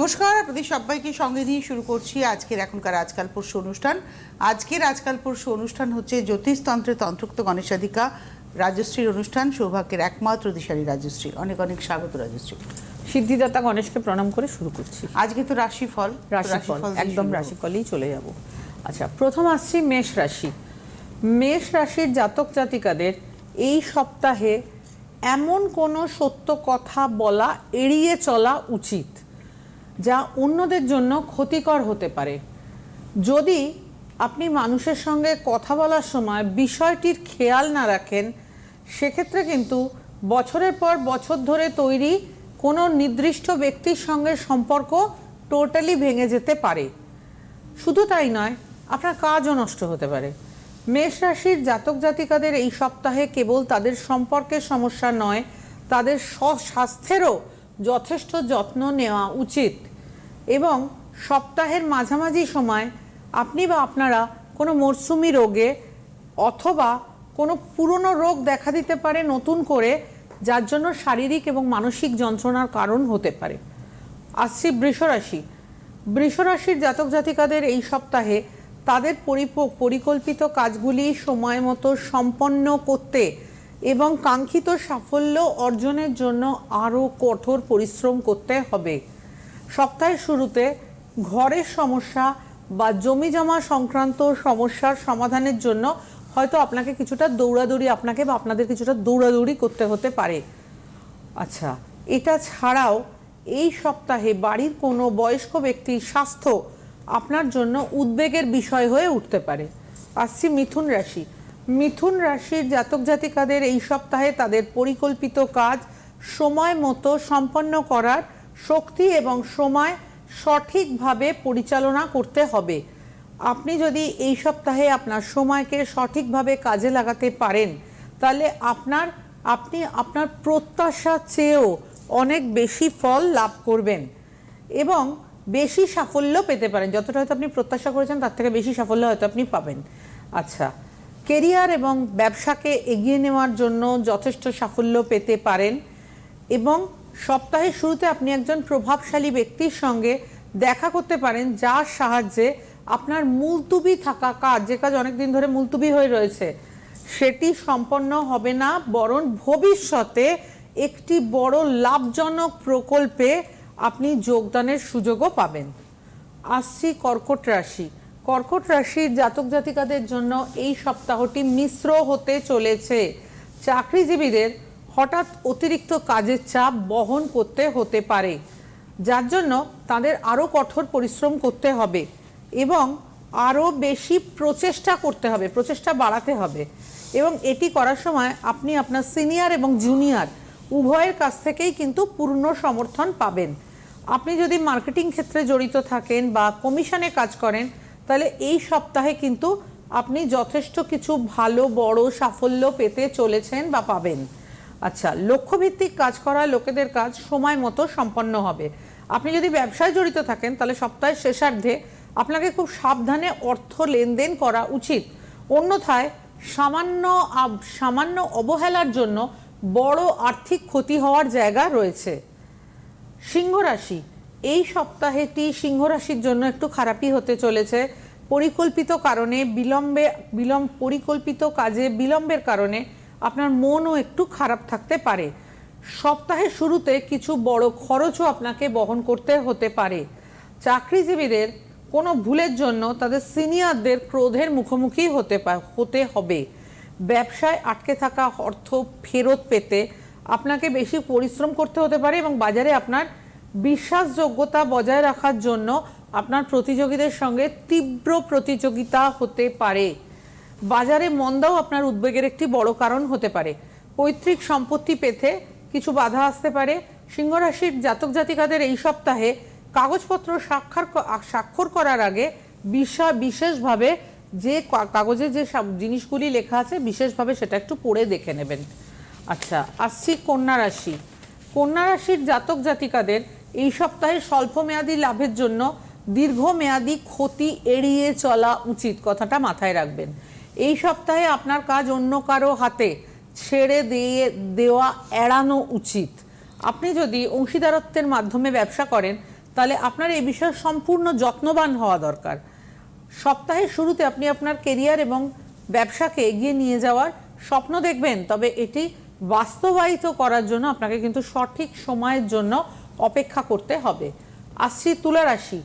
নমস্কার আপনাদের সবাইকে সঙ্গে নিয়ে শুরু করছি আজকের এখনকার আজকাল পরশু অনুষ্ঠান। আজকের আজকাল পরশু অনুষ্ঠান হচ্ছে জ্যোতিষতন্ত্রে তন্ত্রোক্ত গণেশাধিকা রাজশ্রীর অনুষ্ঠান সৌভাগ্যের একমাত্র দিশারি রাজশ্রী। অনেক অনেক স্বাগত রাজশ্রী। সিদ্ধিদাতা গণেশকে প্রণাম করে শুরু করছি। আজকে তো রাশিফল রাশিফল একদম। রাশিফলেই চলে যাব। আচ্ছা প্রথম আসছি মেষ রাশি। মেষ রাশির জাতক জাতিকাদের এই সপ্তাহে এমন কোনো সত্য কথা বলা এড়িয়ে চলা উচিত? যা অন্যদের জন্য ক্ষতিকর হতে পারে। যদি আপনি মানুষের সঙ্গে কথা বলার সময় বিষয়টির খেয়াল না রাখেন, সেক্ষেত্রে কিন্তু বছরের পর বছর ধরে তৈরি কোনো নির্দিষ্ট ব্যক্তির সঙ্গে সম্পর্ক টোটালি ভেঙে যেতে পারে। শুধু তাই নয়, আপনার কাজও নষ্ট হতে পারে। মেষ রাশির জাতক জাতিকাদের এই সপ্তাহে কেবল তাদের সম্পর্কের সমস্যা নয়, তাদের স্বাস্থ্যেরও যথেষ্ট যত্ন নেওয়া উচিত। এবং সপ্তাহের মাঝামাঝি সময় আপনি বা আপনারা কোনো মরশুমি রোগে অথবা কোনো পুরনো রোগ দেখা দিতে পারে নতুন করে, যার জন্য শারীরিক এবং মানসিক যন্ত্রণার কারণ হতে পারে। আসছি বৃষরাশি। বৃষরাশির জাতক জাতিকাদের এই সপ্তাহে তাদের পরিকল্পিত কাজগুলি সময় মতো সম্পন্ন করতে এবং কাঙ্ক্ষিত সাফল্য অর্জনের জন্য আরও কঠোর পরিশ্রম করতে হবে। সপ্তাহের শুরুতে ঘরের সমস্যা বা জমি জমা সংক্রান্ত সমস্যার সমাধানের জন্য হয়তো আপনাকে কিছুটা দৌড়াদৌড়ি আপনাকে বা আপনাদের কিছুটা দৌড়াদৌড়ি করতে হতে পারে। আচ্ছা এটা ছাড়াও এই সপ্তাহে বাড়ির কোনো বয়স্ক ব্যক্তির স্বাস্থ্য আপনার জন্য উদ্বেগের বিষয় হয়ে উঠতে পারে। আসছি মিথুন রাশি। মিথুন রাশির জাতক জাতিকাদের এই সপ্তাহে তাদের পরিকল্পিত কাজ সময় মতো সম্পন্ন করার শক্তি এবং সময় সঠিকভাবে পরিচালনা করতে হবে। আপনি যদি এই সপ্তাহে আপনার সময়কে সঠিকভাবে কাজে লাগাতে পারেন, তাহলে আপনার, আপনি আপনার প্রত্যাশা চেয়েও অনেক বেশি ফল লাভ করবেন এবং বেশি সাফল্য পেতে পারেন। যতটা হয়তো আপনি প্রত্যাশা করেছেন, তার থেকে বেশি সাফল্য হয়তো আপনি পাবেন। আচ্ছা কেরিয়ার এবং ব্যবসাকে এগিয়ে নেওয়ার জন্য যথেষ্ট সাফল্য পেতে পারেন এবং সপ্তাহের শুরুতে আপনি একজন প্রভাবশালী ব্যক্তির সঙ্গে দেখা করতে পারেন, যার সাহায্যে আপনার মুলতুবি থাকা কাজ, যে কাজ অনেকদিন ধরে মুলতুবি হয়ে রয়েছে, সেটি সম্পন্ন হবে না, বরং ভবিষ্যতে একটি বড় লাভজনক প্রকল্পে আপনি যোগদানের সুযোগও পাবেন। আসছি কর্কট রাশি। কর্কট রাশির জাতক জাতিকাদের জন্য এই সপ্তাহটি মিশ্র হতে চলেছে। চাকরিজীবীদের হঠাৎ অতিরিক্ত কাজের চাপ বহন করতে হতে পারে। যার জন্য তাদের আরও কঠোর পরিশ্রম করতে হবে এবং আরও বেশি প্রচেষ্টা করতে হবে, প্রচেষ্টা বাড়াতে হবে। এবং এটি করার সময় আপনি আপনার সিনিয়র এবং জুনিয়র উভয়ের কাছ থেকেই কিন্তু পূর্ণ সমর্থন পাবেন। আপনি যদি মার্কেটিং ক্ষেত্রে জড়িত থাকেন বা কমিশনে কাজ করেন, তাহলে এই সপ্তাহে কিন্তু আপনি যথেষ্ট কিছু ভালো, বড় সাফল্য পেতে চলেছেন বা পাবেন। আচ্ছা লক্ষ্যভিত্তিক কাজ করা লোকেদের কাজ সময় মতো সম্পন্ন হবে। আপনি যদি ব্যবসায় জড়িত থাকেন, তাহলে সপ্তাহের শেষার্ধে আপনাকে খুব সাবধানে অর্থ লেনদেন করা উচিত। অন্যথায় সামান্য সামান্য অবহেলার জন্য বড় আর্থিক ক্ষতি হওয়ার জায়গা রয়েছে। সিংহ রাশি এই সপ্তাহেটি সিংহ রাশির জন্য একটু খারাপই হতে চলেছে। পরিকল্পিত কারণে, বিলম্বে বিলম্ব পরিকল্পিত কাজে বিলম্বের কারণে আপনার মনও একটু খারাপ থাকতে পারে। সপ্তাহের শুরুতে কিছু বড় খরচও আপনাকে বহন করতে হতে পারে। চাকরিজীবীদের কোনো ভুলের জন্য তাদের সিনিয়রদের ক্রোধের মুখোমুখি হতে হতে হবে। ব্যবসায় আটকে থাকা অর্থ ফেরত পেতে আপনাকে বেশি পরিশ্রম করতে হতে পারে এবং বাজারে আপনার বিশ্বাসযোগ্যতা বজায় রাখার জন্য আপনার প্রতিযোগীদের সঙ্গে তীব্র প্রতিযোগিতা হতে পারে। বাজারে মন্দাও আপনার উদ্বেগের একটি বড় কারণ হতে পারে। পৈতৃক সম্পত্তি পেতে কিছু বাধা আসতে পারে। সিংহ রাশির জাতক জাতিকাদের এই সপ্তাহে কাগজপত্র স্বাক্ষর স্বাক্ষর করার আগে বিষয় বিশেষভাবে যে কাগজে যে জিনিসগুলি লেখা আছে, বিশেষভাবে সেটা একটু পড়ে দেখে নেবেন। আচ্ছা আসছি কন্যা রাশি। কন্যা রাশির জাতক জাতিকাদের এই সপ্তাহে স্বল্পমেয়াদী লাভের জন্য দীর্ঘমেয়াদী ক্ষতি এড়িয়ে চলা উচিত, কথাটা মাথায় রাখবেন। এই সপ্তাহে আপনার কাজ অন্য কারও হাতে ছেড়ে দিয়ে দেওয়া এড়ানো উচিত। আপনি যদি অংশীদারত্বের মাধ্যমে ব্যবসা করেন, তাহলে আপনার এই বিষয়ে সম্পূর্ণ যত্নবান হওয়া দরকার। সপ্তাহের শুরুতে আপনি আপনার কেরিয়ার এবং ব্যবসাকে এগিয়ে নিয়ে যাওয়ার স্বপ্ন দেখবেন, তবে এটি বাস্তবায়িত করার জন্য আপনাকে কিন্তু সঠিক সময়ের জন্য অপেক্ষা করতে হবে। আসছি তুলা রাশি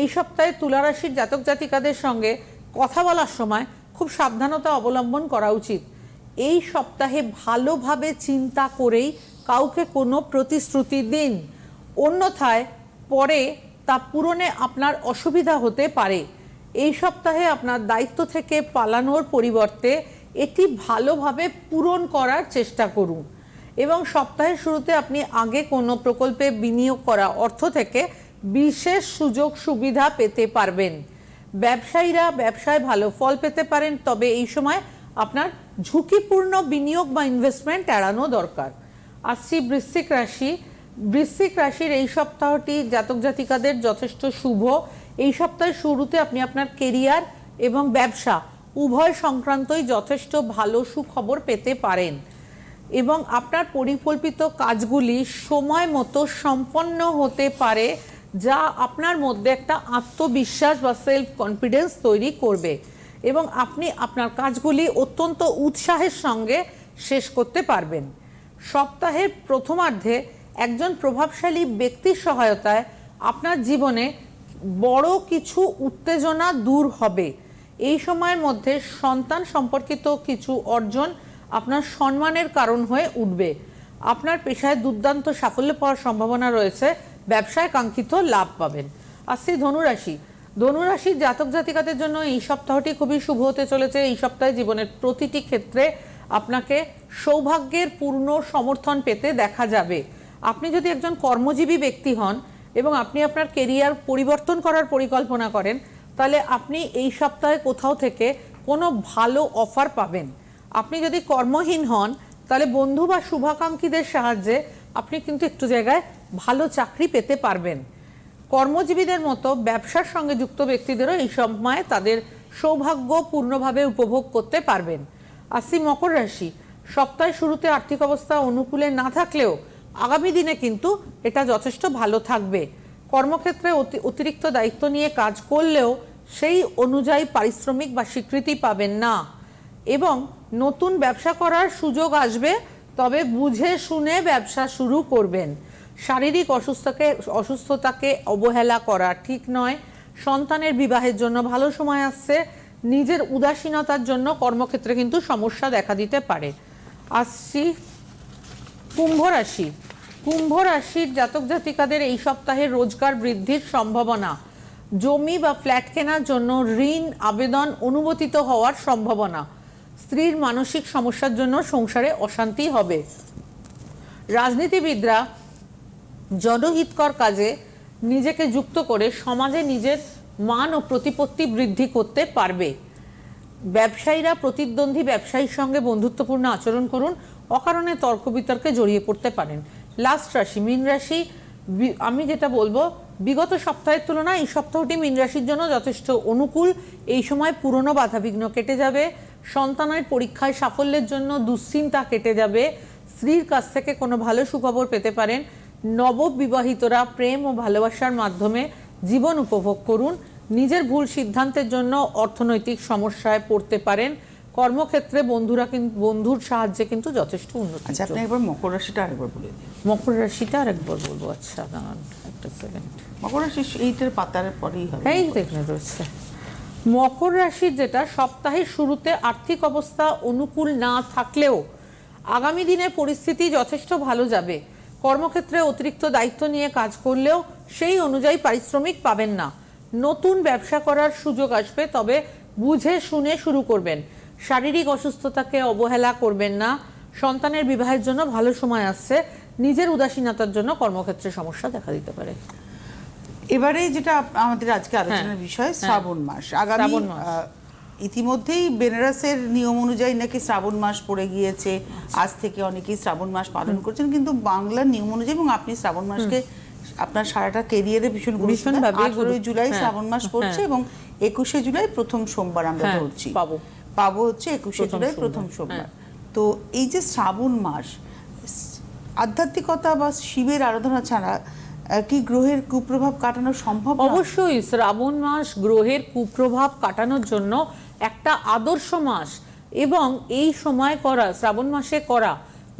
এই সপ্তাহে তুলা রাশির জাতক জাতিকাদের সঙ্গে কথা বলার সময় খুব সাবধানতা অবলম্বন করা উচিত। এই সপ্তাহে ভালোভাবে চিন্তা করেই কাউকে কোনো প্রতিশ্রুতি দিন। অন্যথায় পরে তা পূরণে আপনার অসুবিধা হতে পারে। এই সপ্তাহে আপনার দায়িত্ব থেকে পালানোর পরিবর্তে এটি ভালোভাবে পূরণ করার চেষ্টা করুন। এবং সপ্তাহের শুরুতে আপনি আগে কোনো প্রকল্পে বিনিয়োগ করা অর্থ থেকে বিশেষ সুযোগ সুবিধা পেতে পারবেন। ব্যবসায়ীরা ব্যবসায় ভালো ফল পেতে পারেন, তবে এই সময় আপনার ঝুঁকিপূর্ণ বিনিয়োগ বা ইনভেস্টমেন্ট এড়ানো দরকার। আসছি বৃশ্চিক রাশি। বৃশ্চিক রাশির এই সপ্তাহটি জাতক জাতিকাদের যথেষ্ট শুভ। এই সপ্তাহের শুরুতে আপনি আপনার কেরিয়ার এবং ব্যবসা উভয় সংক্রান্তই যথেষ্ট ভালো সুখবর পেতে পারেন এবং আপনার পরিকল্পিত কাজগুলি সময় মতো সম্পন্ন হতে পারে। যা আপনার মধ্যে একটা আত্মবিশ্বাস বা সেলফ কনফিডেন্স তৈরি করবে এবং আপনি আপনার কাজগুলি অত্যন্ত উৎসাহের সঙ্গে শেষ করতে পারবেন। সপ্তাহের প্রথমার্ধে একজন প্রভাবশালী ব্যক্তির সহায়তায় আপনার জীবনে বড় কিছু উত্তেজনা দূর হবে। এই সময়ের মধ্যে সন্তান সম্পর্কিত কিছু অর্জন আপনার সম্মানের কারণ হয়ে উঠবে। আপনার পেশায় দুর্দান্ত সাফল্য পাওয়ার সম্ভাবনা রয়েছে। ব্যবসায় কাঙ্ক্ষিত লাভ পাবেন। আসছি ধনুরাশি। ধনুরাশির জাতক জাতিকাদের জন্য এই সপ্তাহটি খুবই শুভ হতে চলেছে। এই সপ্তাহে জীবনের প্রতিটি ক্ষেত্রে আপনাকে সৌভাগ্যের পূর্ণ সমর্থন পেতে দেখা যাবে। আপনি যদি একজন কর্মজীবী ব্যক্তি হন এবং আপনি আপনার কেরিয়ার পরিবর্তন করার পরিকল্পনা করেন, তাহলে আপনি এই সপ্তাহে কোথাও থেকে কোনো ভালো অফার পাবেন। আপনি যদি কর্মহীন হন, তাহলে বন্ধু বা শুভাকাঙ্ক্ষীদের সাহায্যে আপনি কিন্তু একটু জায়গায় ভালো চাকরি পেতে পারবেন। কর্মজীবীদের মতো ব্যবসার সঙ্গে যুক্ত ব্যক্তিদেরও এই সময় তাদের সৌভাগ্য পূর্ণভাবে উপভোগ করতে পারবেন। আসি মকর রাশি। সপ্তাহের শুরুতে আর্থিক অবস্থা অনুকূলে না থাকলেও আগামী দিনে কিন্তু এটা যথেষ্ট ভালো থাকবে। কর্মক্ষেত্রে অতি- অতিরিক্ত দায়িত্ব নিয়ে কাজ করলেও সেই অনুযায়ী পারিশ্রমিক বা স্বীকৃতি পাবেন না। এবং নতুন ব্যবসা করার সুযোগ আসবে, তবে বুঝে শুনে ব্যবসা শুরু করবেন। শারীরিক অসুস্থকে, অসুস্থতাকে অবহেলা করা ঠিক নয়। সন্তানের বিবাহের জন্য ভালো সময় আসছে। নিজের উদাসীনতার জন্য কর্মক্ষেত্রে কিন্তু সমস্যা দেখা দিতে পারে। আসছি কুম্ভ রাশি। কুম্ভ রাশির জাতক জাতিকাদের এই সপ্তাহে রোজগার বৃদ্ধির সম্ভাবনা। জমি বা ফ্ল্যাট কেনার জন্য ঋণ, আবেদন অনুমোদিত হওয়ার সম্ভাবনা। স্ত্রীর মানসিক সমস্যার জন্য সংসারে অশান্তি হবে। রাজনীতিবিদরা জনহিতকর কাজে নিজেকে যুক্ত করে সমাজে নিজের মান ও প্রতিপত্তি বৃদ্ধি করতে পারবে। ব্যবসায়ীরা প্রতিদ্বন্দ্বী ব্যবসায়ীর সঙ্গে বন্ধুত্বপূর্ণ আচরণ করুন, অকারণে তর্ক বিতর্কে জড়িয়ে পড়তে পারেন। লাস্ট রাশি, মীন রাশি আমি যেটা বলব, বিগত সপ্তাহের তুলনায় এই সপ্তাহটি মীন রাশির জন্য যথেষ্ট অনুকূল। এই সময় পুরনো বাধাবিঘ্ন কেটে যাবে, সন্তানের পরীক্ষায় সাফল্যের জন্য দুশ্চিন্তা কেটে যাবে, স্ত্রীর কাছ থেকে কোনো ভালো সুখবর পেতে পারেন নববিবাহিতরা প্রেম ও ভালোবাসার মাধ্যমে জীবন উপভোগ করুন। নিজের ভুল সিদ্ধান্তের জন্য অর্থনৈতিক সমস্যায় পড়তে পারেন। কর্মক্ষেত্রে বন্ধুরা কিন্তু বন্ধুর সাহায্যে কিন্তু যথেষ্ট উন্নতি আচ্ছা আপনি একবার মকর রাশিটা আরেকবার বলে দিন। মকর রাশিটা আরেকবার বলব। আচ্ছা দাঁড়ান একটা সেকেন্ড মকর রাশি এইটার পাতার পরেই হবে এই দেখলে রয়েছে। মকর রাশির যেটা সপ্তাহের শুরুতে আর্থিক অবস্থা অনুকূল না থাকলেও আগামী দিনে পরিস্থিতি যথেষ্ট ভালো যাবে। কর্মক্ষেত্রে অতিরিক্ত দায়িত্ব নিয়ে কাজ করলেও সেই অনুযায়ী পারিশ্রমিক পাবেন না। নতুন ব্যবসা করার সুযোগ আসবে তবে বুঝে শুনে শুরু করবেন। শারীরিক অসুস্থতাকে অবহেলা করবেন না। সন্তানের বিবাহের জন্য ভালো সময় আসছে। নিজের উদাসীনতার জন্য কর্মক্ষেত্রে সমস্যা দেখা দিতে পারে। এবারে যেটা আমাদের আজকে আলোচনার বিষয় শ্রাবণ মাস। আগামী শ্রাবণ মাস। আহ, ইতিমধ্যেই বেনারসের নিয়ম অনুযায়ী নাকি শ্রাবণ মাস পড়ে গিয়েছে আজ থেকে অনেকেই শ্রাবণ মাস পালন করছেন কিন্তু বাংলার নিয়ম অনুযায়ী এবং আপনি শ্রাবণ মাসকে আপনার সারাটা কেরিয়ারে ভীষণ ভীষণভাবে আঠারোই জুলাই হ্যাঁ, শ্রাবণ মাস পড়ছে হ্যাঁ। এবং একুশে জুলাই প্রথম সোমবার আমরা হ্যাঁ, ধরছি পাবো। পাবো হচ্ছে একুশে জুলাই প্রথম সোমবার। তো এই যে শ্রাবণ মাস আধ্যাত্মিকতা বা শিবের আরাধনা ছাড়া কি গ্রহের কুপ্রভাব কাটানো সম্ভব অবশ্যই, শ্রাবণ মাস গ্রহের কুপ্রভাব কাটানোর জন্য একটা আদর্শ মাস। এবং এই সময় করা, শ্রাবণ মাসে করা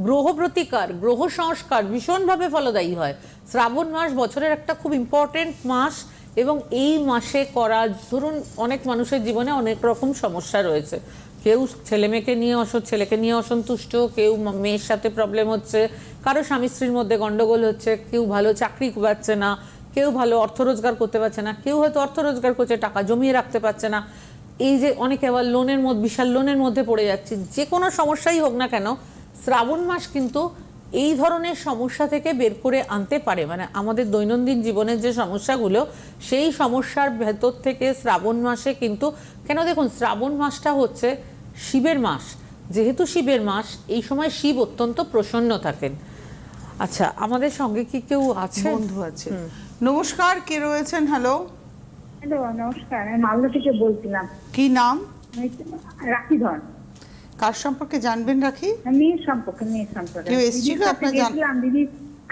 গ্রহ প্রতিকার গ্রহ সংস্কার ভীষণভাবে ফলদায়ী হয়। শ্রাবণ মাস বছরের একটা খুব ইম্পর্টেন্ট মাস এবং এই মাসে করা, ধরুন, অনেক মানুষের জীবনে অনেক রকম সমস্যা রয়েছে। কেউ ছেলে মেয়েকে নিয়ে অস ছেলেকে নিয়ে অসন্তুষ্ট, কেউ মেয়ের সাথে প্রবলেম হচ্ছে, কারও স্বামী স্ত্রীর মধ্যে গন্ডগোল হচ্ছে, কেউ ভালো চাকরি পাচ্ছে না, কেউ ভালো অর্থ রোজগার করতে পারছে না, কেউ হয়তো অর্থ রোজগার করছে, টাকা জমিয়ে রাখতে পারছে না। এই যে অনেকে আবার লোনের মধ্যে বিশাল লোনের মধ্যে পড়ে যাচ্ছে, যে কোনো সমস্যাই হোক না কেন, শ্রাবণ মাস কিন্তু এই ধরনের সমস্যা থেকে বের করে আনতে পারে। মানে আমাদের দৈনন্দিন জীবনের যে সমস্যাগুলো, সেই সমস্যার ভেতর থেকে শ্রাবণ মাসে কিন্তু কেন দেখুন শ্রাবণ মাসটা হচ্ছে শিবের মাস। যেহেতু শিবের মাস এই সময় শিব অত্যন্ত প্রসন্ন থাকেন। আচ্ছা আমাদের সঙ্গে কি কেউ আছে বন্ধু আছে। নমস্কার কে রয়েছেন? হ্যালো হ্যালো নমস্কার। আমি মালদা থেকে বলছিলাম। কি নাম? রাখি ধর। কার সম্পর্কে জানবেন রাখি? মেয়ের সম্পর্কে মেয়ের সম্পর্কে। কেউ এসেছিল আপনার দিদি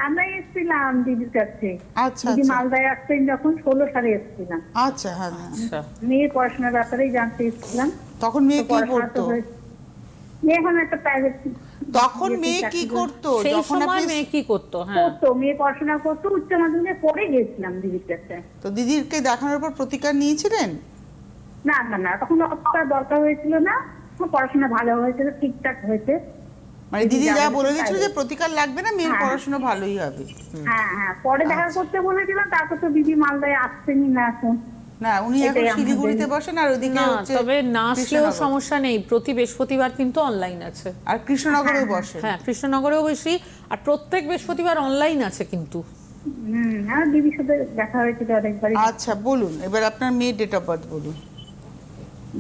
আমরা এসেছিলাম দিদির কাছে। আচ্ছা দিদি আচ্ছা। মালদায় আসতেন যখন ষোলো সালে এসেছিলাম। আচ্ছা হ্যাঁ হ্যাঁ। আচ্ছা। মেয়ের পড়াশোনার ব্যাপারেই জানতে এসেছিলাম। তখন মেয়ে কি পড়াশোনা করতো? তো মেয়ে এখন একটা প্রাইভেট তখন মেয়ে কি করতো? সেই সময় মেয়ে কি করতো? হ্যাঁ। করতো মেয়ে পড়াশোনা করতো উচ্চ মাধ্যমিকে পড়ে গেছিলাম দিদির কাছে। তো দিদিরকে দেখানোর পর প্রতিকার নিয়েছিলেন? না না না তখন অতটা দরকার হয়েছিল না। পড়াশোনা ভালো হয়েছিল ঠিকঠাক হয়েছে। মানে দিদি যা বলে দিয়েছিল যে প্রতিকার লাগবে না মেয়ের হ্যাঁ। পড়াশোনা ভালোই হবে। হ্যাঁ হ্যাঁ পরে দেখা আচ্ছা। করতে বলেছিলাম তারপর তো দিদি মালদায় আসছেনই না এখন। না উনি এখন শিলিগুড়িতে বসেন আর ওদিকে হচ্ছে তবে না আসলেও সমস্যা নেই প্রতি বৃহস্পতিবার কিন্তু অনলাইন আছে। আর কৃষ্ণনগরেও বসেন। হ্যাঁ কৃষ্ণনগরেও বেশি আর প্রত্যেক বৃহস্পতিবার অনলাইন আছে কিন্তু। হ্যাঁ দিদির সাথে দেখা হয়েছিল আচ্ছা বলুন এবার আপনার মেয়ের ডেট অফ বার্থ বলুন।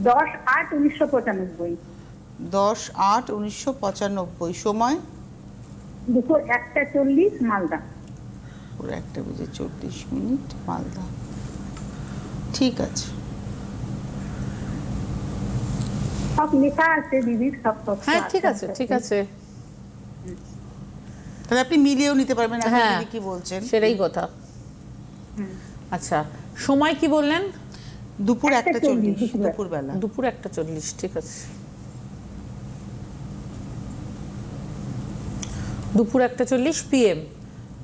দশ আট উনিশশো পঁচানব্বই। দশ আট উনিশশো পঁচানব্বই সময়? দুপুর একটা চল্লিশ মালদা। পুরো একটা বেজে চল্লিশ মিনিট মালদা। ঠিক আছে। সব লেখা আছে দিদির সব হ্যাঁ ঠিক আছে ঠিক আছে। তাহলে আপনি মিলিয়েও নিতে পারবেন হ্যাঁ। কি বলছেন? সেটাই কথা। আচ্ছা সময় কি বললেন? দুপুর একটা চল্লিশ, দুপুরবেলা। দুপুর। বেলা দুপুর একটা চল্লিশ ঠিক আছে। দুপুর একটা চল্লিশ পিএম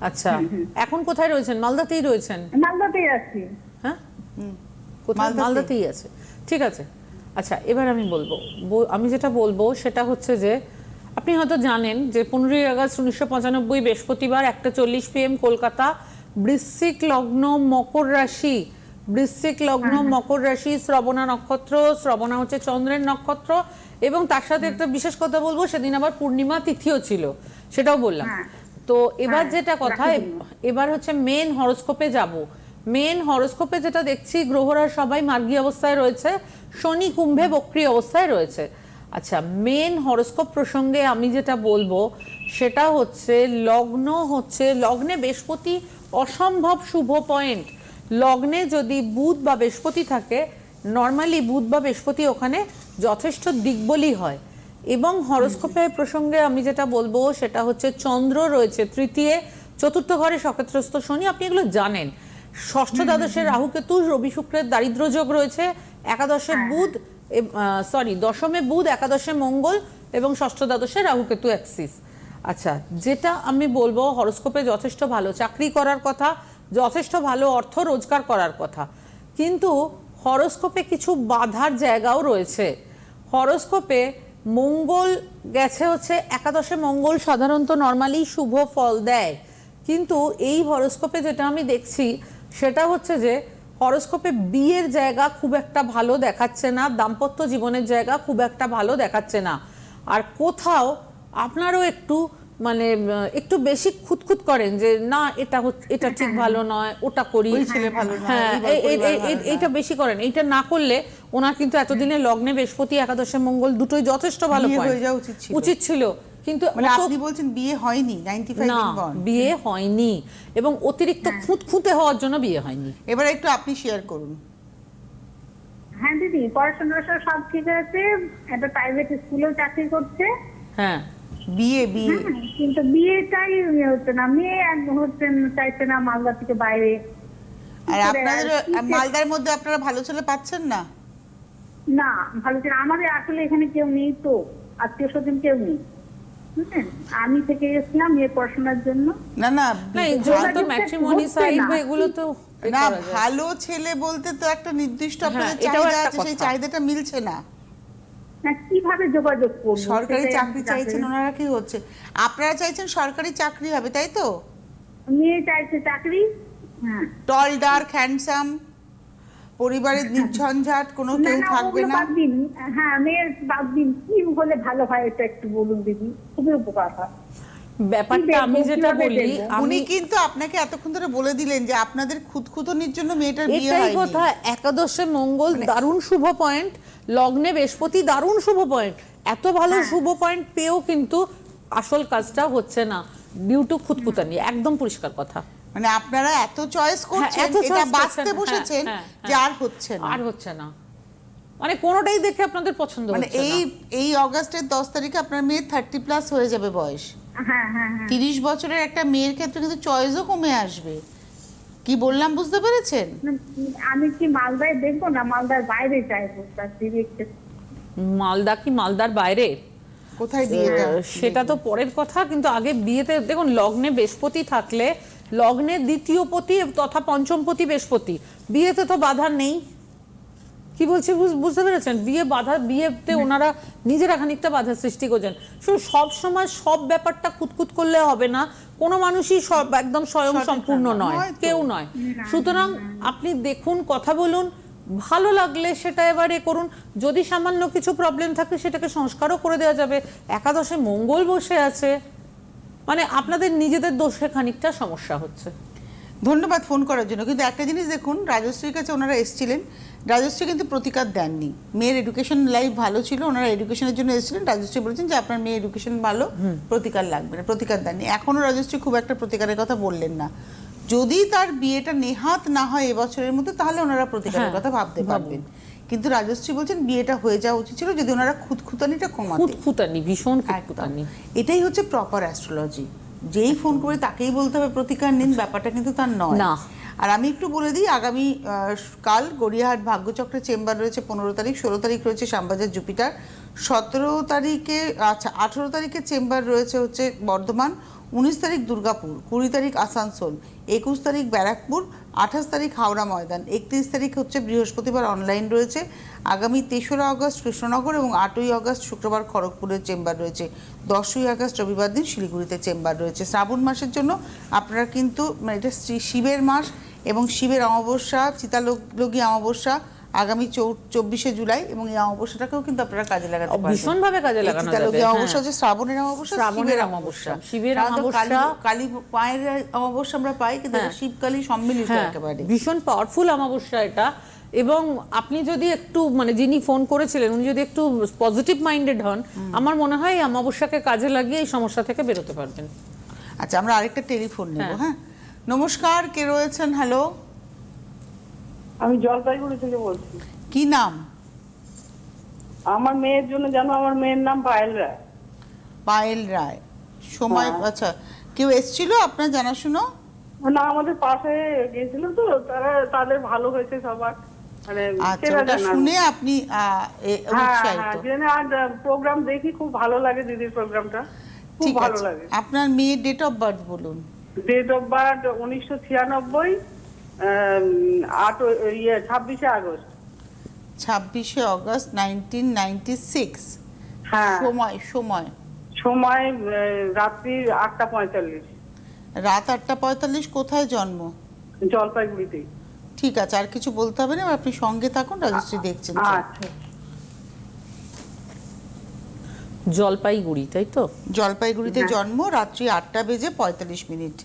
আচ্ছা এখন কোথায় রয়েছেন? মালদাতেই রয়েছেন? মালদাতেই আছি। হ্যাঁ? কোথায়? মালদাতেই। মালদাতেই আছে। ঠিক আছে। আচ্ছা এবার আমি বলব। আমি যেটা বলব সেটা হচ্ছে যে আপনি হয়তো জানেন যে পনেরোই আগস্ট উনিশশো পঁচানব্বই বৃহস্পতিবার একটা চল্লিশ পিএম কলকাতা বৃশ্চিক লগ্ন মকর রাশি। বৃশ্চিক লগ্ন মকর রাশি শ্রবণা নক্ষত্র শ্রবণা হচ্ছে চন্দ্রের নক্ষত্র এবং তার সাথে একটা বিশেষ কথা বলব সেদিন আবার পূর্ণিমা তিথিও ছিল সেটাও বললাম। হ্যাঁ। তো এবার হ্যাঁ, যেটা কথা এবার হচ্ছে মেন হরোস্কোপে যাব। মেন হরোস্কোপে যেটা দেখছি গ্রহরা সবাই মার্গী অবস্থায় রয়েছে শনি কুম্ভে বক্রি অবস্থায় রয়েছে। আচ্ছা মেন হরোস্কোপ প্রসঙ্গে আমি যেটা বলব সেটা হচ্ছে লগ্ন হচ্ছে লগ্নে বৃহস্পতি অসম্ভব শুভ পয়েন্ট লগ্নে যদি বুধ বা বৃহস্পতি থাকে নর্মালি বুধ বা বৃহস্পতি ওখানে যথেষ্ট দিকবলি হয়। এবং হরস্কোপের প্রসঙ্গে আমি যেটা বলব সেটা হচ্ছে চন্দ্র রয়েছে তৃতীয় চতুর্থ ঘরে সক্ষেত্রস্থ শনি। আপনি এগুলো জানেন। ষষ্ঠ দ্বাদশে রাহু কেতু রবি শুক্রের দারিদ্র যোগ রয়েছে। একাদশে বুধ সরি দশমে বুধ একাদশে মঙ্গল এবং ষষ্ঠ দ্বাদশে রাহু কেতু অ্যাক্সিস আচ্ছা যেটা আমি বলব হরস্কোপে যথেষ্ট ভালো। চাকরি করার কথা যথেষ্ট ভালো অর্থ রোজগার করার কথা। কিন্তু হরোস্কোপে কিছু বাধার জায়গাও রয়েছে। হরোস্কোপে মঙ্গল গেছে হচ্ছে একাদশে মঙ্গল সাধারণত নর্মালি শুভ ফল দেয়। কিন্তু এই হরোস্কোপে যেটা আমি দেখছি, সেটা হচ্ছে যে হরোস্কোপে বিয়ের জায়গা খুব একটা ভালো দেখাচ্ছে না, দাম্পত্য জীবনের জায়গা খুব একটা ভালো দেখাচ্ছে না। আর কোথাও আপনারও একটু মানে একটু বেশি খুঁতখুত করেন যে না এটা এটা ঠিক ভালো নয় ওটা করি। ওই ছেলে ভালো নয়, হ্যাঁ। এইটা বেশি করেন। এইটা না করলে ওনার কিন্তু এতদিনে লগ্নে বৃহস্পতি একাদশে মঙ্গল দুটোই যথেষ্ট ভালো হয়ে উচিত ছিল। কিন্তু মানে আপনি বলছেন বিয়ে হয়নি নাইনটি ফাইভ না বিয়ে হয়নি। এবং অতিরিক্ত খুঁতখুঁতে হওয়ার জন্য বিয়ে হয়নি। এবার একটু আপনি শেয়ার করুন। হ্যাঁ দিদি পড়াশোনা সব ঠিক আছে একটা প্রাইভেট স্কুলেও চাকরি করছে। হ্যাঁ। বিয়ে বিয়ে। হ্যাঁ, কিন্তু বিয়েটাই হচ্ছে না। মেয়ে একদম হচ্ছে চাইছে না মালদা থেকে বাইরে। আর আপনাদের মালদার মধ্যে আপনারা ভালো ছেলে পাচ্ছেন না? না ভালো ছিল আমাদের আসলে এখানে কেউ নেই তো। আত্মীয় স্বজন কেউ নেই। আমি থেকে গেছিলাম মেয়ে পড়াশোনার জন্য। না না তো ম্যাট্রিমনি সাইট বা এগুলো তো না ভালো ছেলে বলতে তো একটা নির্দিষ্ট আপনাদের হ্যাঁ, চাহিদা আছে। সেই চাহিদাটা মিলছে না। না কীভাবে যোগাযোগ করব? সরকারি চাকরি চাইছেন ওনারা কি হচ্ছে? আপনারা চাইছেন সরকারি চাকরি হবে তাই তো? মেয়ে চাইছে চাকরি হ্যাঁ। টল ডার্ক হ্যান্ডসাম পরিবারের নির্ঝঞ্ঝাট কোনো কেউ থাকবে না। হ্যাঁ মেয়ের বাদ দিন। কি হলে ভালো হয় এটা একটু বলুন দিদি। খুবই উপকার হয়। ব্যাপারটা আমি যেটা বলি উনি কিন্তু আপনাকে এতক্ষণ ধরে বলে দিলেন যে আপনাদের খুদখুদনির জন্য মেয়েটার বিয়ে এটাই হয়নি। কথা একাদশে মঙ্গল মানে দারুণ শুভ পয়েন্ট লগ্নে বৃহস্পতি দারুণ শুভ পয়েন্ট এত ভালো হ্যাঁ। শুভ পয়েন্ট পেয়েও কিন্তু আসল কাজটা হচ্ছে না ডিউ টু খুঁতখুতানি একদম পরিষ্কার কথা। মানে আপনারা এত চয়েস করছেন হ্যাঁ, এটা choice বাঁচতে বসেছেন হ্যাঁ, যে হ্যাঁ, আর হচ্ছে না। আর হচ্ছে না। মানে কোনোটাই দেখে আপনাদের পছন্দ মানে এই এই অগাস্টের দশ তারিখে আপনার মেয়ে থার্টি প্লাস হয়ে যাবে বয়স। তিরিশ বছরের একটা মেয়ের ক্ষেত্রে কিন্তু চয়েসও কমে আসবে। কি বললাম বুঝতে পেরেছেন? আমি কি মালদায় দেখব না মালদার বাইরে ডিরেক্ট মালদা কি মালদার বাইরে? কোথায় বিয়েটা সেটা তো পরের কথা কিন্তু আগে বিয়েতে দেখুন লগ্নে বৃহস্পতি থাকলে লগ্নে দ্বিতীয় পতি তথা পঞ্চম পতি বৃহস্পতি। বিয়েতে তো বাধা নেই। কি বলছি বুঝতে পেরেছেন? বিয়ে বাধা বিয়েতে ওনারা নিজেরা খানিকটা বাধা সৃষ্টি করছেন। শুধু সব সময় সব ব্যাপারটা কুতকুত করলে হবে না কোনো মানুষই সব একদম স্বয়ং সম্পূর্ণ নয় নয় কেউ নয়। সুতরাং আপনি দেখুন কথা বলুন ভালো লাগলে সেটা এবারে করুন। যদি সামান্য কিছু প্রবলেম থাকে সেটাকে সংস্কারও করে দেওয়া যাবে। একাদশে মঙ্গল বসে আছে। মানে আপনাদের নিজেদের দোষে খানিকটা সমস্যা হচ্ছে। ধন্যবাদ ফোন করার জন্য। কিন্তু একটা জিনিস দেখুন রাজশ্রীর কাছে ওনারা এসেছিলেন। রাজশ্রী কিন্তু প্রতিকার দেননি। মেয়ের এডুকেশন লাইফ ভালো ছিল ওনারা এডুকেশনের জন্য এসেছিলেন। রাজশ্রী বলেছেন যে আপনার মেয়ে এডুকেশন ভালো প্রতিকার লাগবে না প্রতিকার দেননি। এখনও রাজশ্রী খুব একটা প্রতিকারের কথা বললেন না। যদি তার বিয়েটা নেহাত না হয় এবছরের মধ্যে তাহলে ওনারা প্রতিকারের হ্যাঁ, কথা ভাবতে। পারবেন। কিন্তু রাজশ্রী বলছেন বিয়েটা হয়ে যাওয়া উচিত ছিল। যদি ওনারা খুঁতখুতানিটা কমাতে খুঁতখুতানি ভীষণ। খুঁতখুতানি। এটাই হচ্ছে প্রপার অ্যাস্ট্রোলজি যেই ফোন করে তাকেই বলতে হবে প্রতিকার নিন ব্যাপারটা কিন্তু তার নয়। না। আর আমি একটু বলে দিই আগামী কাল গড়িয়াহাট ভাগ্যচক্রের চেম্বার রয়েছে পনেরো তারিখ ষোলো তারিখ রয়েছে শ্যামবাজার জুপিটার। সতেরো তারিখে আচ্ছা আঠেরো তারিখে চেম্বার রয়েছে হচ্ছে বর্ধমান। উনিশ তারিখ দুর্গাপুর, কুড়ি তারিখ আসানসোল, একুশ তারিখ ব্যারাকপুর, আঠাশ তারিখ হাওড়া ময়দান, একত্রিশ তারিখ হচ্ছে বৃহস্পতিবার অনলাইন রয়েছে। আগামী তেসরা আগস্ট কৃষ্ণনগর এবং আটই আগস্ট শুক্রবার খড়গপুরের চেম্বার রয়েছে। দশই আগস্ট রবিবার দিন শিলিগুড়িতে চেম্বার রয়েছে। শ্রাবণ মাসের জন্য আপনারা কিন্তু মানে এটা শিবের মাস এবং শিবের অমাবস্যা চিতালোকী অমাবস্যা আগামী চব্বিশে জুলাই এবং এই অমাবস্যাটাকেও কিন্তু আপনারা কাজে লাগাতে পারবেন। ভীষণভাবে কাজে লাগানো যাবে, অমাবস্যা হ্যাঁ। হচ্ছে শ্রাবণের অমাবস্যা শ্রাবণের অমাবস্যা। অমাবস্যা শিবের অমাবস্যা- কালী মায়ের অমাবস্যা আমরা পাই কিন্তু হ্যাঁ। শিবকালী সম্মিলিত হ্যাঁ একেবারে। ভীষণ পাওয়ারফুল অমাবস্যা এটা। এবং আপনি যদি একটু মানে যিনি ফোন করেছিলেন উনি যদি একটু পজিটিভ মাইন্ডেড হন আমার মনে হয় এই অমাবস্যাকে কাজে লাগিয়ে এই সমস্যা থেকে বেরোতে পারবেন। আচ্ছা আমরা আরেকটা টেলিফোন নেব। হ্যাঁ। নমস্কার কে রয়েছেন? হ্যালো আমি জলপাইগুড়ি থেকে বলছি। কি নাম? আমার মেয়ের জন্য জানো আমার মেয়ের নাম পায়েল রায়। পায়েল রায়। সময় হ্যাঁ। আচ্ছা কেউ এসেছিল আপনার জানাশুনো? না আমাদের পাশে গেছিল তো তারা তাদের ভালো হয়েছে সবার। মানে আচ্ছা। শুনে আপনি হ্যাঁ হ্যাঁ প্রোগ্রাম দেখি খুব ভালো লাগে দিদির প্রোগ্রামটা খুব ভালো লাগে। আপনার মেয়ের ডেট অফ বার্থ বলুন। ডেট অফ বার্থ উনিশশো ছিয়ানব্বই আট ইয়ে ছাব্বিশে আগস্ট। ছাব্বিশে অগস্ট নাইনটিন নাইনটি সিক্স। হ্যাঁ। সময় সময়। সময় রাত্রি আটটা পঁয়তাল্লিশ। রাত আটটা পঁয়তাল্লিশ কোথায় জন্ম? জলপাইগুড়িতেই ঠিক আছে আর কিছু বলতে হবে না? আপনি সঙ্গে থাকুন রাজশ্রী দেখছেন। আচ্ছা। জলপাইগুড়ি তাই তো? জলপাইগুড়িতে হ্যাঁ। জন্ম রাত্রি আটটা বেজে পঁয়তাল্লিশ মিনিট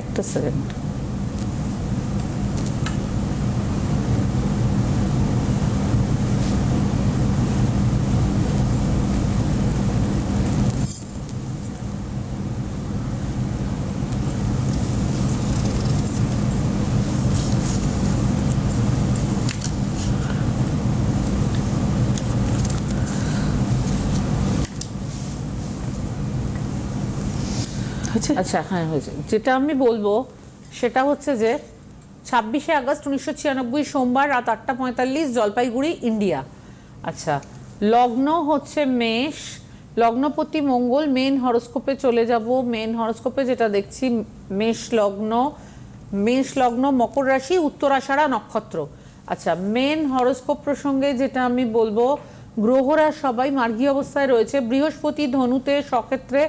একটা সেকেন্ড হয়েছে। আচ্ছা হ্যাঁ হয়েছে। যেটা আমি বলব, সেটা হচ্ছে যে ছাব্বিশে আগস্ট উনিশশো ছিয়ানব্বই সোমবার রাত আটটা পঁয়তাল্লিশ জলপাইগুড়ি, ইন্ডিয়া। আচ্ছা লগ্ন হচ্ছে মেষ। লগ্নপতি মঙ্গল, মেন হরস্কোপে চলে যাব। মেন হরস্কোপে যেটা দেখছি, মেষ লগ্ন মেষ লগ্ন, মকর রাশি, উত্তরাষাঢ়া নক্ষত্র। আচ্ছা মেন হরস্কোপ প্রসঙ্গে যেটা আমি বলব, গ্রহরা সবাই মার্গী অবস্থায় রয়েছে। বৃহস্পতি ধনুতে সক্ষেত্রে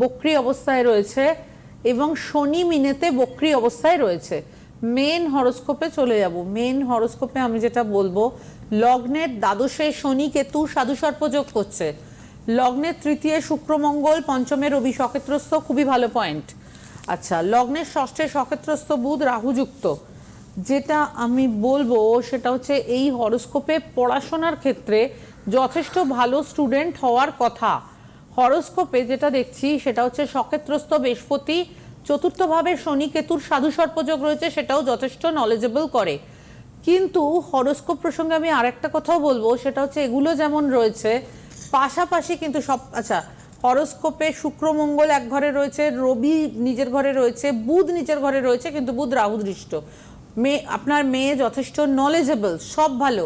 বক্রি অবস্থায় রয়েছে এবং শনি মিনেতে বক্রি অবস্থায় রয়েছে। মেন হরস্কোপে চলে যাব। মেন হরস্কোপে আমি যেটা বলব, লগ্নের দ্বাদশে শনি কেতু সাধু সর্পযোগ করছে। লগ্নের তৃতীয় শুক্রমঙ্গল পঞ্চমে রবি সক্ষেত্রস্থ, খুবই ভালো পয়েন্ট আচ্ছা লগ্নের ষষ্ঠে সক্ষেত্রস্থ বুধ রাহুযুক্ত। যেটা আমি বলব, সেটা হচ্ছে এই হরস্কোপে পড়াশোনার ক্ষেত্রে যথেষ্ট ভালো স্টুডেন্ট হওয়ার কথা। হরস্কোপে যেটা দেখছি, সেটা হচ্ছে সক্ষেত্রস্থ বৃহস্পতি। চতুর্থভাবে শনি কেতুর সাধু সর্পযোগ রয়েছে, সেটাও যথেষ্ট নলেজেবল করে। কিন্তু হরস্কোপ প্রসঙ্গে আমি আরেকটা কথাও বলব, সেটা হচ্ছে এগুলো যেমন রয়েছে, পাশাপাশি কিন্তু সব আচ্ছা হরস্কোপে শুক্র, মঙ্গল এক ঘরে রয়েছে, রবি নিজের ঘরে রয়েছে, বুধ নিজের ঘরে রয়েছে, কিন্তু বুধ রাহু দৃষ্ট মেয়ে আপনার মেয়ে যথেষ্ট নলেজেবল সব ভালো।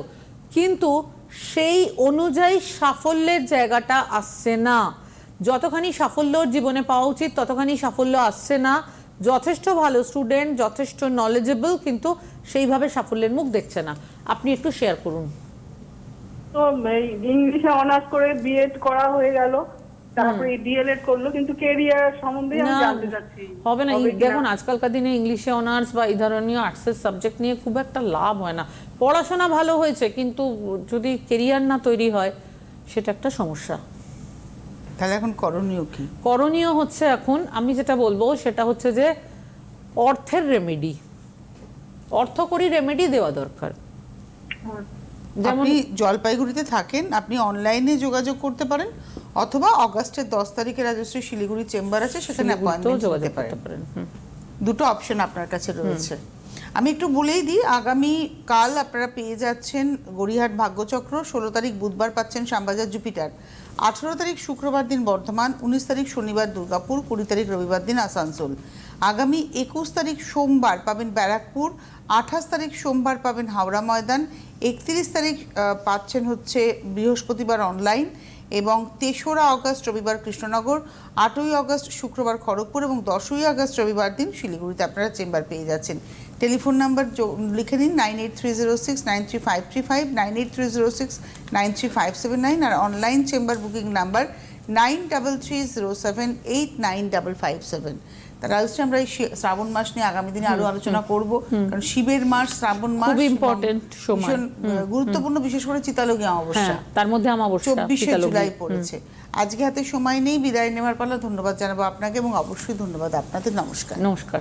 কিন্তু সেই অনুযায়ী সাফল্যের জায়গাটা আসছে না। যতখানি সাফল্য জীবনে পাওয়া উচিত, ততখানি সাফল্য আসছে না। যথেষ্ট ভালো স্টুডেন্ট যথেষ্ট নলেজেবল কিন্তু সেইভাবে সাফল্যের মুখ দেখছে না। আপনি একটু শেয়ার করুন। তো ইংলিশে অনার্স করে বিএড করা হয়ে গেল। তারপরে ডিএলএড করল কিন্তু কেরিয়ার সম্বন্ধে আমি জানতে চাচ্ছি। হবে না দেখুন আজকালকার দিনে ইংলিশে অনার্স বা এই ধরনের আর্টসের সাবজেক্ট নিয়ে খুব একটা লাভ হয় না। পড়াশোনা ভালো হয়েছে কিন্তু যদি কেরিয়ার না তৈরি হয় সেটা একটা সমস্যা। তাহলে এখন করণীয় কি? করণীয় হচ্ছে এখন আমি যেটা বলব সেটা হচ্ছে যে অর্থের রেমেডি অর্থকরী রেমেডি দেওয়া দরকার। যেমন আপনি জলপাইগুড়িতে থাকেন আপনি অনলাইনে যোগাযোগ করতে পারেন অথবা অগাস্টের দশ তারিখে রাজশ্রী শিলিগুড়ি চেম্বার আছে সেখানে অ্যাপয়েন্টমেন্ট পারেন দুটো অপশন আপনার কাছে রয়েছে। আমি একটু বলেই দিই আগামী কাল আপনারা পেয়ে যাচ্ছেন গড়িহাট ভাগ্যচক্র ষোলো তারিখ বুধবার পাচ্ছেন শ্যামবাজার জুপিটার। আঠেরো তারিখ শুক্রবার দিন বর্ধমান উনিশ তারিখ শনিবার দুর্গাপুর কুড়ি তারিখ রবিবার দিন আসানসোল। আগামী একুশ তারিখ সোমবার পাবেন ব্যারাকপুর আঠাশ তারিখ সোমবার পাবেন হাওড়া ময়দান একত্রিশ তারিখ পাচ্ছেন হচ্ছে বৃহস্পতিবার অনলাইন এবং তেসরা অগস্ট রবিবার কৃষ্ণনগর, আটই অগস্ট শুক্রবার খড়গপুর এবং দশই আগস্ট রবিবার দিন শিলিগুড়িতে। আপনারা চেম্বার পেয়ে যাচ্ছেন। টেলিফোন নাম্বার লিখে নিন nine eight three zero six, nine three five three five, nine eight three zero six, nine three five seven nine আর online chamber booking number nine double three zero seven eight nine double five seven. তারা হচ্ছে আমরা এই শ্রাবণ মাস নিয়ে আগামী দিনে আরও আলোচনা করব কারণ শিবের মাস শ্রাবণ মাস খুব ইম্পর্টেন্ট সময়। গুরুত্বপূর্ণ বিশেষ করে চিতালগী অমাবস্যা। হ্যাঁ তার মধ্যে অবশ্যই চব্বিশে জুলাই পড়েছে। আজকে হাতে সময় নেই বিদায় নেওয়ার পালা। ধন্যবাদ জানাব আপনাকে এবং অবশ্যই ধন্যবাদ আপনাদের। নমস্কার। নমস্কার।